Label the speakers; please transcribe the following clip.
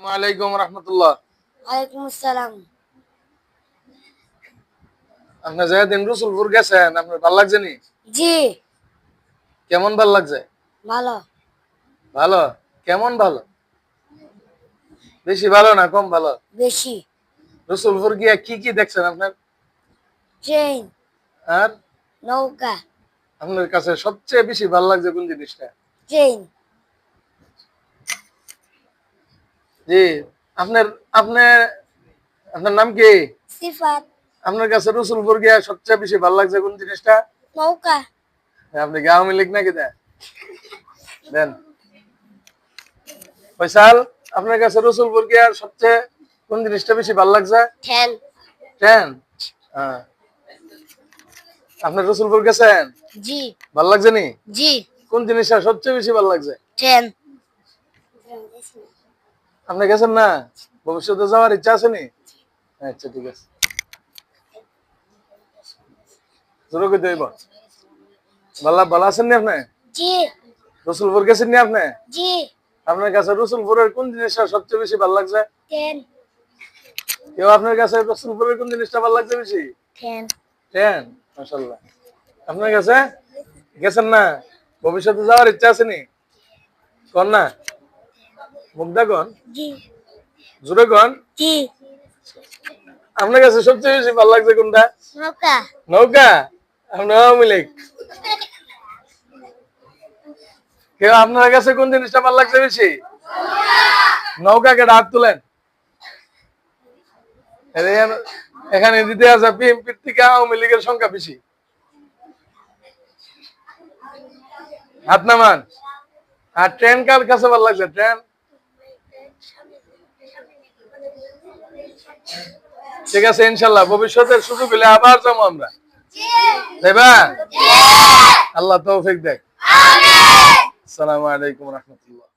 Speaker 1: ওয়ালাইকুম রহমতুল্লাহ।
Speaker 2: ওয়ালাইকুম আসসালাম
Speaker 1: আপনি যেদিন রসুলপুর গেছেন আপনার ভালো লাগছে নি?
Speaker 2: জি।
Speaker 1: কেমন ভালো লাগছে?
Speaker 2: ভালো।
Speaker 1: ভালো? কেমন ভালো? বেশি ভালো না কম ভালো?
Speaker 2: বেশি।
Speaker 1: রসুলপুর গিয়া কি কি দেখছেন আপনার?
Speaker 2: ট্রেন।
Speaker 1: আর?
Speaker 2: নৌকা।
Speaker 1: আপনার কাছে সবচেয়ে বেশি ভালো লাগছে কোন জিনিসটা?
Speaker 2: ট্রেন।
Speaker 1: জি আপনার আপনার আপনার নাম কি?
Speaker 2: সিফাত।
Speaker 1: আপনার কাছে রসুলপুর গিয়া সবচেয়ে বেশি ভালো লাগছে কোন জিনিসটা?
Speaker 2: নৌকা।
Speaker 1: আপনি কি আওয়ামী লীগ নাকি দেন। ফয়সাল আপনার কাছে রসুলপুর গিয়া সবচেয়ে কোন জিনিসটা বেশি ভালো লাগছে?
Speaker 2: ট্রেন
Speaker 1: ট্রেন হ্যাঁ আপনি রসুলপুর গেছেন?
Speaker 2: জি।
Speaker 1: ভালো লাগছে নি?
Speaker 2: জি।
Speaker 1: কোন জিনিসটা সবচেয়ে বেশি ভালো লাগছে?
Speaker 2: ট্রেন
Speaker 1: আপনি গেছেন না? ভবিষ্যতে যাওয়ার ইচ্ছা আছে নি? আচ্ছা ঠিক আছে। জোরে কই দেব ভালো ভালো আছেন নি আপনি?
Speaker 2: জি।
Speaker 1: রসুলপুর গেছেন নি আপনি?
Speaker 2: জি।
Speaker 1: আপনার কাছে রসুলপুরের কোন জিনিসটা সবচেয়ে বেশি ভালো লাগছে?
Speaker 2: ট্রেন
Speaker 1: কেউ আপনার কাছে রসুলপুরের কোন জিনিসটা ভালো লাগছে বেশি?
Speaker 2: ট্রেন
Speaker 1: ট্রেন মাশাল্লাহ আপনার কাছে গেছেন না? ভবিষ্যতে যাওয়ার ইচ্ছা আছে নি? না। মুগ্ধা কন
Speaker 2: জি।
Speaker 1: জোরে
Speaker 2: জি।
Speaker 1: আপনার কাছে সবচেয়ে বেশি ভালো লাগছে কোনটা?
Speaker 2: নৌকা।
Speaker 1: নৌকা? আপনি আওয়ামী লীগ। কেউ আপনার কাছে কোন জিনিসটা ভালো লাগছে বেশি? নৌকাকে হাত তুলেন। এখানে- দিতে আছে বিএনপির থেকে আওয়ামী লীগের সংখ্যা বেশি। হাত নামান। আর ট্রেন কার কাছে ভালো লাগছে? ট্রেন? ঠিক আছে ইনশাল্লাহ। ভবিষ্যতের শুধু পেলে আবার যাব আমরা। দেবা আল্লাহ তৌফিক দেখ। আসসালামু আলাইকুম রহমতুল্লাহ।